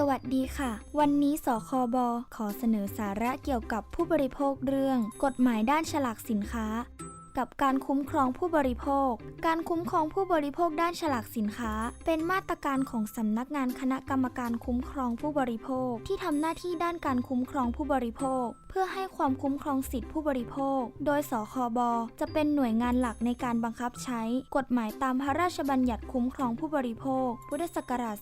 สวัสดีค่ะ วันนี้สคบขอเสนอสาระเกี่ยวกับผู้บริโภคเรื่อง กฎหมายด้านฉลากสินค้า กับการคุ้มครองผู้บริโภค การคุ้มครองผู้บริโภคด้านฉลากสินค้า เป็นมาตรการของสำนักงานคณะกรรมการคุ้มครองผู้บริโภค ที่ทำหน้าที่ด้านการคุ้มครองผู้บริโภค พื่อให้ความคุ้มครองสิทธิผู้บริโภค โดยสคบ จะเป็นหน่วยงานหลักในการบังคับใช้ กฎหมายตามพระราชบัญญัติคุ้มครองผู้บริโภค พุทธศักราช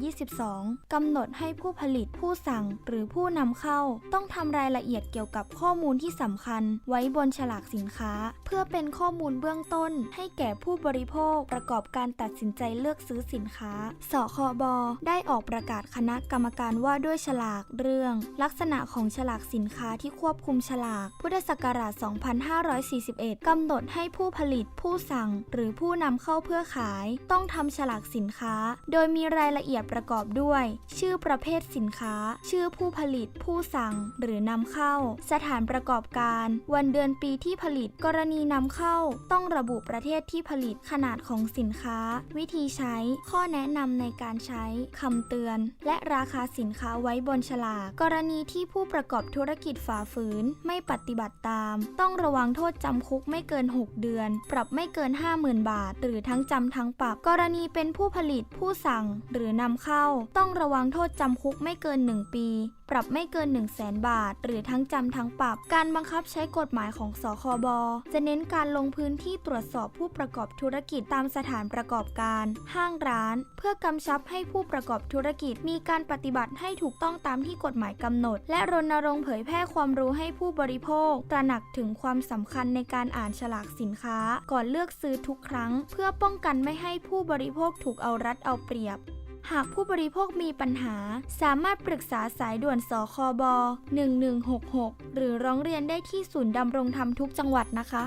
2522 กำหนดให้ผู้ผลิตผู้สั่งหรือผู้นำเข้า ต้องทำรายละเอียดเกี่ยวกับข้อมูลที่สำคัญ ไว้บนฉลากสินค้า เพื่อเป็นข้อมูลเบื้องต้น ให้แก่ผู้บริโภคประกอบการตัดสินใจเลือกซื้อสินค้า สคบ ได้ออกประกาศคณะกรรมการว่าด้วยฉลากเรื่อง ลักษณะของฉลากสินินค้าที่ควบคุมฉลาก พุทธศักราช 2541 กำหนดให้ผู้ผลิต ผู้สั่ง หรือผู้นำเข้าเพื่อขาย ต้องทำฉลากสินค้า โดยมีรายละเอียดประกอบด้วย ชื่อประเภทสินค้า ชื่อผู้ผลิต ผู้สั่ง หรือนำเข้า สถานประกอบการ วันเดือนปีที่ผลิต กรณีนำเข้า ต้องระบุประเทศที่ผลิต ขนาดของสินค้า วิธีใช้ ข้อแนะนำในการใช้คำเตือน และราคาสินค้าไว้บนฉลาก กรณีที่ผู้ประกอบธุรรกิจฝ่าฝืน ไม่ปฏิบัติตาม ต้องระวังโทษจำคุกไม่เกิน 6 เดือน ปรับไม่เกิน 50,000 บาท หรือทั้งจำทั้งปรับ กรณีเป็นผู้ผลิตผู้สั่ง หรือนำเข้า ต้องระวังโทษจำคุกไม่เกิน 1 ปี ปรับไม่เกิน 1 0 0 0 0แบาท หรือทั้งจำทั้งปรับ การบังคับใช้กฎหมายของสคบ จะเน้นการลงพื้นที่ตรวจสอบผู้ประกอบธุรกิจตามสถานประกอบการ ห้างร้าน เพื่อกำชับให้ผู้ประกอบธุรกิจมีการปฏิบัติให้ถูกต้องตามที่กฎหมายกำหนด และรณรงค์เผยแพร่ความรู้ให้ผู้บริโภค ตระหนักถึงความสำคัญในการอ่านฉลากสินค้า ก่อนเลือกซื้อทุกครั้ง เพื่อป้องกันไม่ให้ผู้บริโภคถูกเอารัดเอาเปรียบ หากผู้บริโภคมีปัญหา สามารถปรึกษาสายด่วนสคบ 1166 หรือร้องเรียนได้ที่ศูนย์ดำรงธรรมทุกจังหวัดนะคะ